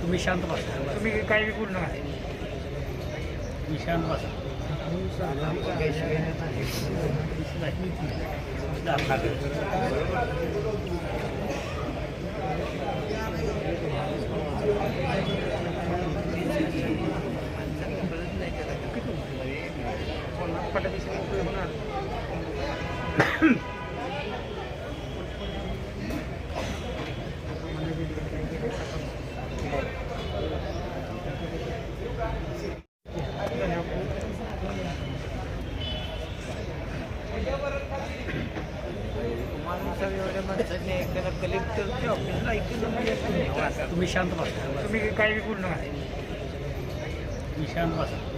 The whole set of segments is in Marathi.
तुम्ही शांत बसा. तुम्ही काही बी बोलू नका. तुम्ही शांत बसा. पटादिशी उपयोग होणार तुम्ही शांत बसा. तुम्ही काही बी बोलू नका. तुम्ही शांत बसा.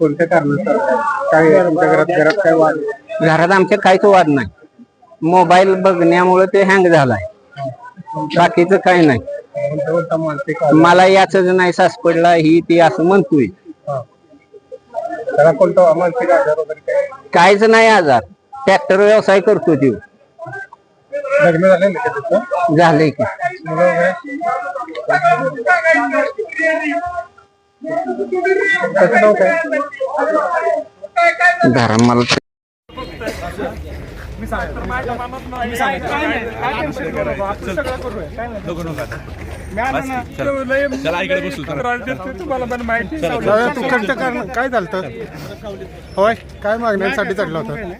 कोणत्या कारणासाठी काय तुमच्या घरात घरात काय वाद? घरात आमच्या काहीच वाद नाही. मोबाईल बघण्यामुळे ते हँग झालाय. बाकीचं काही नाही. मला याच नाही सासपडला ही ती असं म्हणतोय. त्याला कोणता मानसिक आजार वगैरे काय काहीच नाही आजार. ट्रॅक्टर व्यवसाय करतो तो लग्न झालेलं का झालंय की. मुलं वगैरे? त्याचं नाव काय? घरा मला तुम्हाला पण माहिती तू काय झालं होय काय मागण्यांसाठी चढला होता?